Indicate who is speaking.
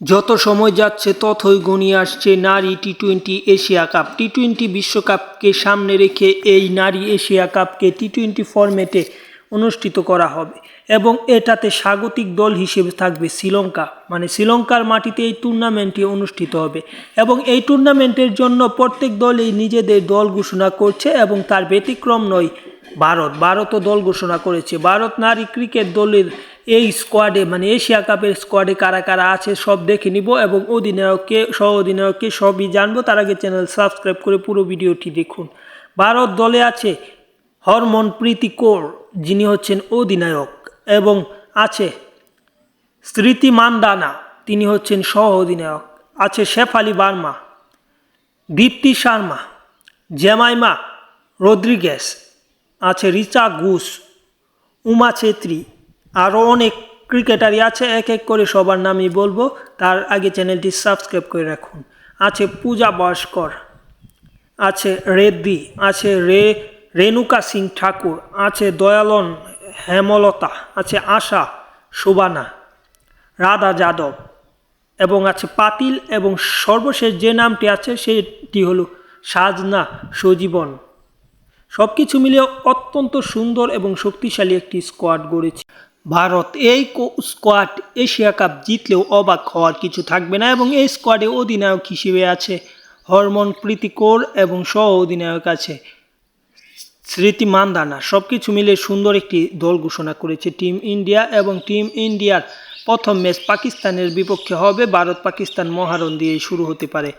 Speaker 1: যত সময় যাচ্ছে, ততই গনিয়ে আসছে নারী T twenty Asia cup. T twenty বিশ্বকাপকে সামনে রেখে এই নারী এশিয়া কাপকে টি টোয়েন্টি ফরম্যাটে অনুষ্ঠিত করা হবে এবং এটাতে স্বাগতিক দল হিসেবে থাকবে শ্রীলঙ্কা। মানে শ্রীলঙ্কার মাটিতে এই টুর্নামেন্টটি অনুষ্ঠিত হবে এবং এই টুর্নামেন্টের জন্য প্রত্যেক দলই নিজেদের দল ঘোষণা করছে এবং তার ব্যতিক্রম নয়, ভারত। ভারতও দল ঘোষণা করেছে। ভারত নারী ক্রিকেট দলের এই স্কোয়াডে মানে এশিয়া কাপের স্কোয়াডে কারা কারা আছে সব দেখে নিব এবং অধিনায়ককে, সহ অধিনায়ককে সবই জানব। তার আগে চ্যানেল সাবস্ক্রাইব করে পুরো ভিডিওটি দেখুন। ভারত দলে আছে হরমনপ্রীতি কৌর, যিনি হচ্ছেন অধিনায়ক, এবং আছে স্মৃতি মান্দানা, তিনি হচ্ছেন সহ অধিনায়ক। আছে শেফালি বার্মা, দীপ্তি শর্মা, জেমাইমা রদ্রিগেস, আছে রিচা ঘোষ, উমা ছেত্রী আরও অনেক ক্রিকেটারই আছে, এক এক করে সবার নামই বলব। তার আগে চ্যানেলটি সাবস্ক্রাইব করে রাখুন। আছে পূজা ভাস্কর, আছে রেদ্দি আছে রে, রেণুকা সিং ঠাকুর, আছে দয়ালন হেমলতা, আছে আশা শোভানা, রাধা যাদব এবং আছে পাতিল এবং সর্বশেষ যে নামটি আছে সেটি হলো সাজনা সজীবন। সব কিছু মিলিয়ে অত্যন্ত সুন্দর এবং শক্তিশালী একটি স্কোয়াড গড়েছে। ভারত এই স্কোয়াড এশিয়া কাপ জিতলেও অবাক হওয়ার কিছু থাকবে না এবং এই স্কোয়াডে অধিনায়ক হিসেবে আছে হরমনপ্রীতি কৌর এবং সহ অধিনায়ক আছে স্মৃতি মান্দানা। সব কিছু মিলে সুন্দর একটি দল ঘোষণা করেছে টিম ইন্ডিয়া এবং টিম ইন্ডিয়ার প্রথম ম্যাচ পাকিস্তানের বিপক্ষে হবে। ভারত পাকিস্তান মহারণ দিয়ে শুরু হতে পারে।